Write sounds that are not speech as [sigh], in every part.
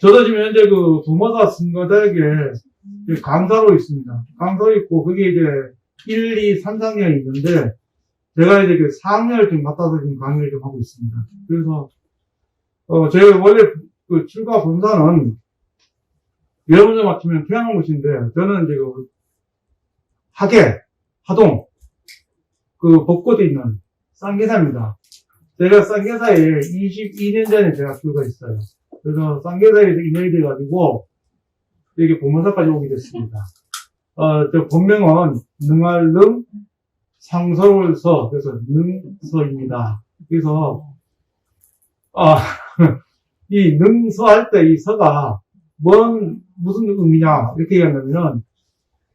저도 지금 현재 그 부모사 선거대학에 강사로 있습니다. 강사로 있고, 그게 이제 1, 2, 3, 4학년이 있는데, 제가 이제 그 4학년을 좀 맡아서 지금 강의를 좀 하고 있습니다. 그래서, 어, 제가 원래 그 출가 본사는 여러분들 맡으면 태어난 곳인데, 저는 이제 그 하계, 하동, 그 벚꽃에 있는 쌍계사입니다. 제가 쌍계사에 22년 전에 제가 출가했어요. 그래서 쌍계사에서 인연이 돼가지고 여기 본문사까지 오게 됐습니다. 어, 저 본명은 능할능 상서울서 그래서 능서입니다. 그래서 아, [laughs] 이 능서할 때 이 서가 뭔 무슨 의미냐 이렇게 얘기하면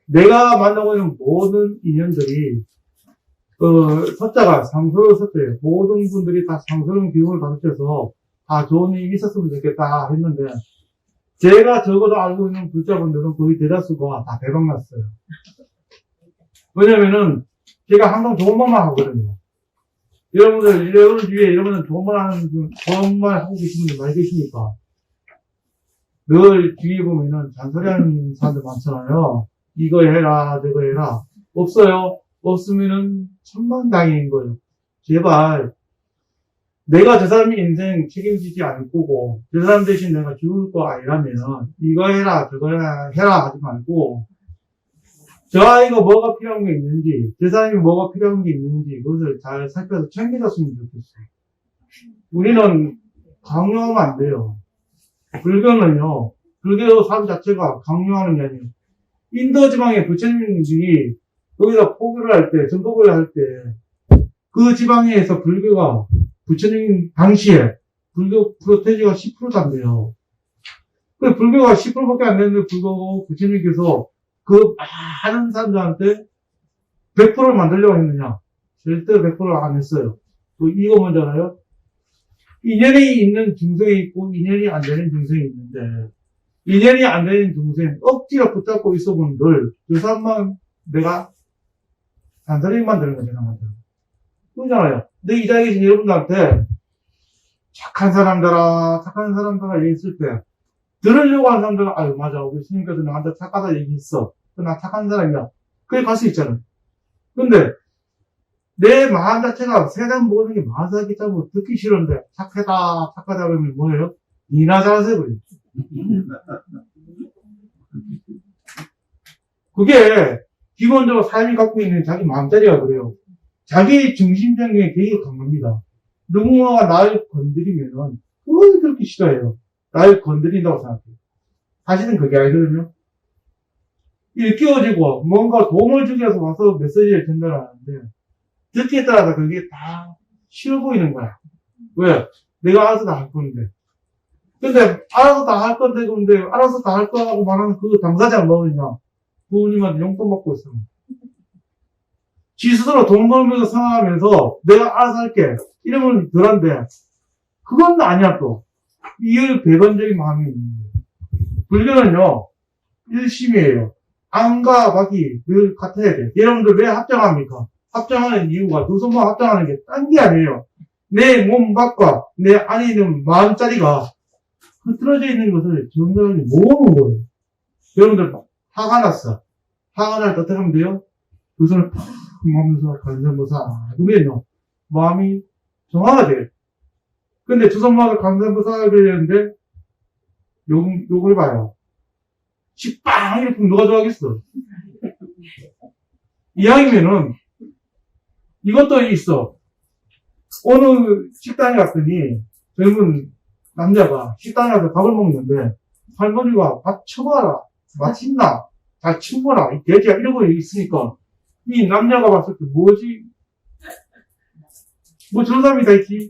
내가 만나고 있는 모든 인연들이 그 서자가 상서울 서자예요. 모든 분들이 다 상서울 기운을 가르쳐서 다 좋은 일이 있었으면 좋겠다 했는데 제가 적어도 알고 있는 불자분들은 거의 대다수가 다 대박났어요. 왜냐면은 제가 항상 좋은 말만 하거든요. 여러분들, 여러분 주위에 여러분은 좋은 말 하는, 분, 좋은 말 하고 계신 분들 많이 계시니까. 늘 주위에 보면은 잔소리 하는 사람들 많잖아요. 이거 해라, 저거 해라. 없어요. 없으면은 천만 다행인 거예요. 제발, 내가 저 사람의 인생 책임지지 않을 거고, 저 사람 대신 내가 죽을 거 아니라면, 이거 해라, 저거 해라, 하지 말고, 저 아이가 뭐가 필요한 게 있는지, 저 사람이 뭐가 필요한 게 있는지, 그것을 잘 살펴서 챙겨줬으면 좋겠어요. 우리는 강요하면 안 돼요. 불교는요, 불교 삶 자체가 강요하는 게 아니에요. 인도 지방의 부처님들이 거기다 포교를 할 때, 전도를 할 때, 그 지방에서 불교가 부처님 당시에 불교 프로테지가 10%단데요. 그 불교가 10%밖에 안 되는데 불구하고 부처님께서 그 많은 사람들한테 100%를 만들려고 했느냐? 절대 100%를 안 했어요. 또 이거 알아요? 인연이 있는 중생이 있고 인연이 안 되는 중생이 있는데 인연이 안 되는 중생 억지로 붙잡고 있어본 늘그 사람만 내가 만드는 거죠, 사람한테. 그러잖아요. 근데 이 자리에 계신 여러분들한테 착한 사람들아, 착한 사람들아 얘기했을 때, 들으려고 하는 사람들은, 아유, 맞아. 우리 스님께서 나한테 착하다 얘기했어. 그나 착한 사람이야. 그게 갈수 있잖아요. 근데, 내 마음 자체가 세상 모든 게 마사기 자고 듣기 싫은데, 착하다, 착하다 그러면 뭐예요? 니나 잘하세요, 그래. 그게, 기본적으로 삶이 갖고 있는 자기 마음자리가 그래요. 자기 중심적인 계기가 강합니다. 누군가가 나를 건드리면은, 그걸 그렇게 싫어해요. 나를 건드린다고 생각해요. 사실은 그게 아니거든요. 일깨워지고, 뭔가 도움을 주기 위해서 와서 메시지를 전달하는데, 듣기에 따라서 그게 다 싫어 보이는 거야. 왜? 내가 알아서 다 할 건데. 근데, 알아서 다 할 건데, 근데, 알아서 다 할 거라고 말하는 그 당사자가 뭐냐? 부모님한테 용돈 받고 있어. 지 스스로 돈 벌면서 생각하면서 내가 알아서 할게. 이러면 덜한데, 그건 아니야 또. 이율 배반적인 마음이 있는 거예요. 불교는요, 일심이에요. 안과 박이 늘 같아야 돼. 여러분들 왜 합장합니까? 합장하는 이유가 두 손만 합장하는 게 딴 게 아니에요. 내 몸 밖과 내 안에 있는 마음자리가 흐트러져 있는 것을 정당하게 모으는 거예요. 여러분들 화가 났어. 화가 날 때 어떻게 하면 돼요? 두 손을 팍 하면서 간선보사 그러면요 마음이 정화가 돼. 근데 두 손만을 간선보사를 되는데 욕, 욕을 봐요. 식빵 이렇게 누가 좋아하겠어? [laughs] 이왕이면은 이것도 있어. 어느 식당에 갔더니 젊은 남자가 식당에 가서 밥을 먹는데 할머니가 밥 쳐봐라. 맛있나? 잘 치워라. 이 돼지야 이러고 있으니까 이 남자가 봤을 때 뭐지? 뭐 저런 사람이 다 있지.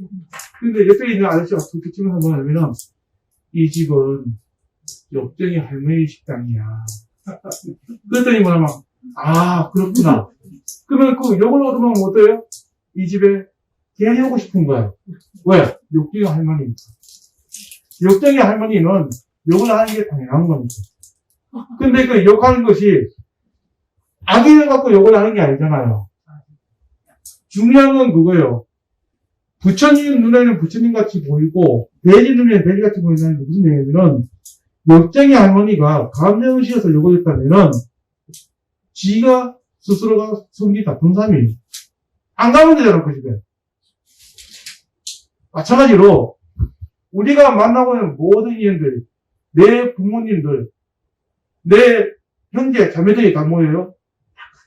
근데 옆에 있는 아저씨가 그렇게 치면서 뭐냐면은 이 집은 옆정이 할머니 식당이야. [laughs] 그랬더니 뭐냐면 아 그렇구나. 그러면 그 욕을 얻으면 어때요? 이 집에 오고 싶은 거야. 왜? 욕정이 할머니니까. 욕정이 할머니는 욕을 하는 게 당연한 겁니다. 근데 그 욕하는 것이 악의를 갖고 욕을 하는 게 아니잖아요. 중요한 건 그거예요. 부처님 눈에는 부처님 같이 보이고, 돼지 눈에 돼지 거 있는 게 무슨 얘기냐면은, 역정의 할머니가 감정을 실어서 요구했다면은, 지가 스스로가 성기다, 동삼이에요. 안 가면 되잖아, 그 집에. 마찬가지로, 우리가 만나고 있는 모든 인연들, 내 부모님들, 내 형제, 자매들이 다 뭐예요?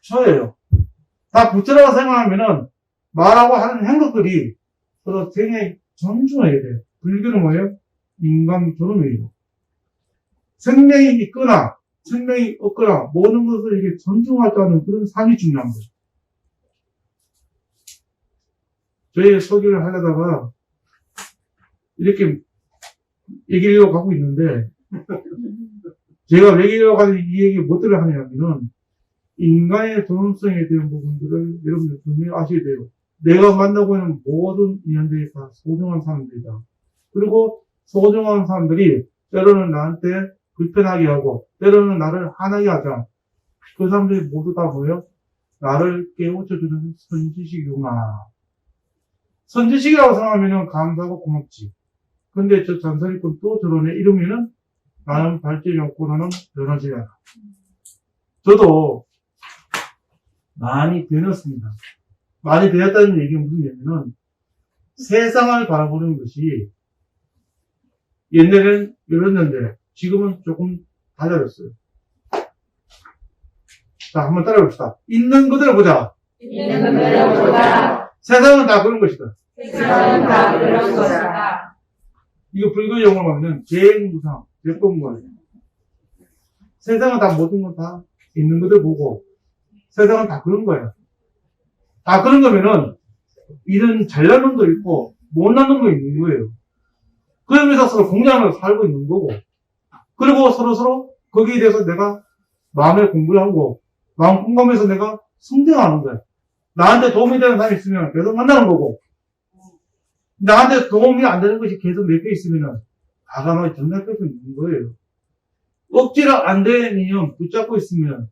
다 부처예요. 다 부처라고 생각하면은, 말하고 하는 행동들이 서로 굉장히 존중해야 돼요. 불교는 뭐예요? 인간 존엄이에요. 생명이 있거나, 생명이 없거나, 모든 것을 이게 아는 그런 삶이 중요한 거예요. 저희 소개를 하려다가, 이렇게 얘기를 가고 있는데, 제가 왜 이래가지고 이 얘기 못 들어 하냐면은, 인간의 존엄성에 대한 부분들을 여러분들 분명히 아셔야 돼요. 내가 만나고 있는 모든 인연들이 다 소중한 사람들이다. 그리고 소중한 사람들이 때로는 나한테 불편하게 하고, 때로는 나를 화나게 하자. 그 사람들이 모두 다 뭐예요? 나를 깨우쳐주는 선지식이구나. 선지식이라고 생각하면 감사하고 고맙지. 근데 저 잔소리꾼 또 저러네. 이러면은 나는 발전이 없고 나는 변하지 않아. 저도 많이 변했습니다. 많이 되었다는 얘기는 무슨 얘기냐면 세상을 바라보는 것이 옛날엔 이랬는데 지금은 조금 달라졌어요. 자, 한번 따라해봅시다. 있는 그대로 보자. 있는 그대로 보다 세상은 다 그런 것이다. 세상은 다 그런 것이다. 이거 불교 용어로 하면 제행무상, 제법무예요. 세상은 다 모든 건 다 있는 그대로 보고 세상은 다 그런 거예요. 다 그런 거면은 이런 잘난 놈도 있고 못난 놈도 있는 거예요. 그러면서 서로 공장을 살고 있는 거고 그리고 서로 서로 거기에 대해서 내가 마음의 공부를 하고 마음 공감해서 내가 성장하는 거야. 나한테 도움이 되는 사람이 있으면 계속 만나는 거고 나한테 도움이 안 되는 것이 계속 내게 있으면은 과감하게 전달할 수 있는 거예요. 억지로 안 되는 인연 붙잡고 있으면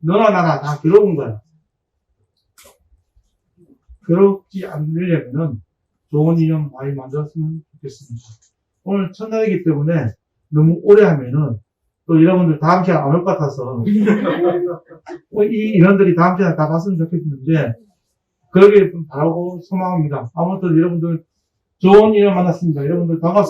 너나 나나 다 괴로운 거야. 괴롭지 않으려면은 좋은 인연 많이 만들었으면 좋겠습니다. 오늘 첫날이기 때문에 너무 오래 하면은 또 여러분들 다음 시간 안 올 것 같아서 [laughs] 어, 이 인원들이 다음 시간에 다 봤으면 좋겠는데 그러길 바라고 소망합니다. 아무튼 여러분들 좋은 인연 만났습니다. 여러분들 반갑습니다.